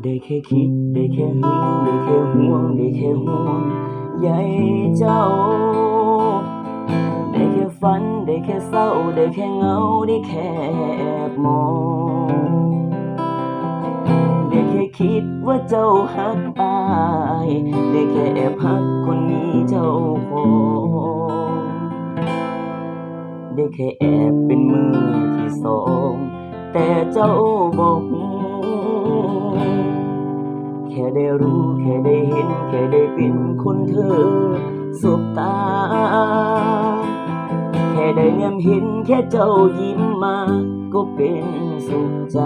ได้แค่คิด ได้แค่หึงได้แค่ห่วง ได้แค่ห่วงใยเจ้า ได้แค่ฝัน ได้แค่เศร้า ได้แค่เหงา ได้แค่แอบมอง ได้แค่คิดว่าเจ้าหักอาย ได้แค่แอบหักคนนี้เจ้าของได้แค่แอบเป็นมือที่สอง แต่เจ้าบอก ได้รู้ แค่ได้เห็น แค่ได้เป็นคนเธอสุบตา แค่ได้แนมเห็น แค่เจ้ายิ้มมา ก็เป็นสุขใจ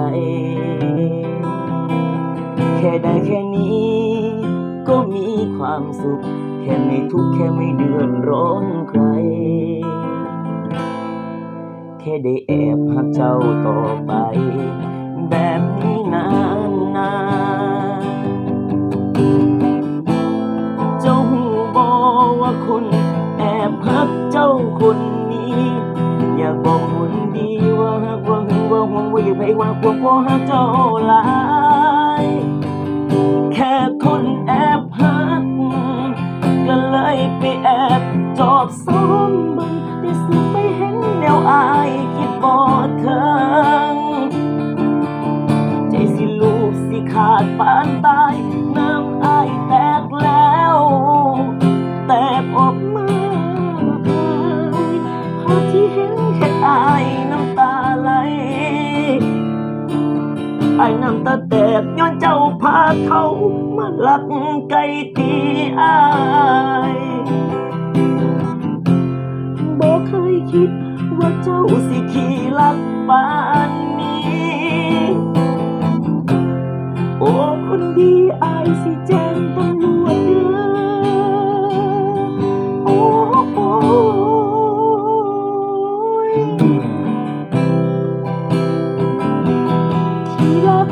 แค่ได้แค่นี้ ก็มีความสุข แค่ไม่ทุกข์แค่ไม่เดือดร้อนใคร แค่ได้แอบหักเจ้าต่อไปแบบ อบหักเจ้าคนนี้ อยากบอกคนดีว่าหักว่าหึงว่าห่วงว่าอย่าไปว่าพวกพ่อหักเจ้าหลายแค่คนแอบหักก็เลยไปแอบจอบซ้อมบังแต่สึกไปเห็นแนวอายคิดบอเถิงใจสิลูกสิขาดปานตา ไอ้น้ำตาแตกย้อนเจ้าพาเขามาลักไก่ตีอายบอกเคยคิดว่าเจ้าสิขี่ลักปานนี้ รัก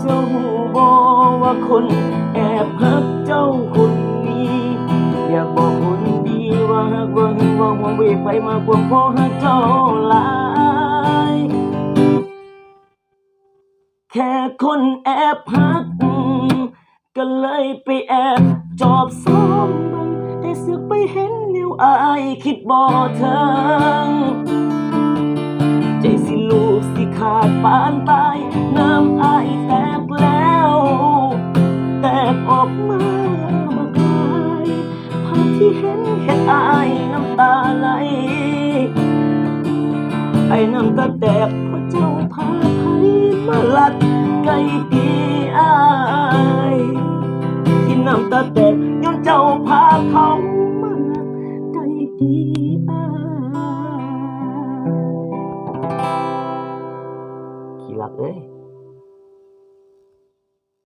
เจ้าบอกว่าคน อบหักเจ้าคนนี้อยากบอกคนดีว่าหักว่าหึงว่าห่วงเวไปมากว่าพอหักเจ้าหลายแค่คนแอบหักก็เลยไปแอบจอบซ้อมบังแต่สึกไปเห็นนิ้วอายคิดบ่ถึงใจสิลูกสิขาดปานตา น้ำตาแตกเพราะเจ้าพาไผมาลัดไก่ปีอายที่น้ำตาแตกย้อนเจ้าพาเขามาไก่ปีอายขี้รักเอ้ย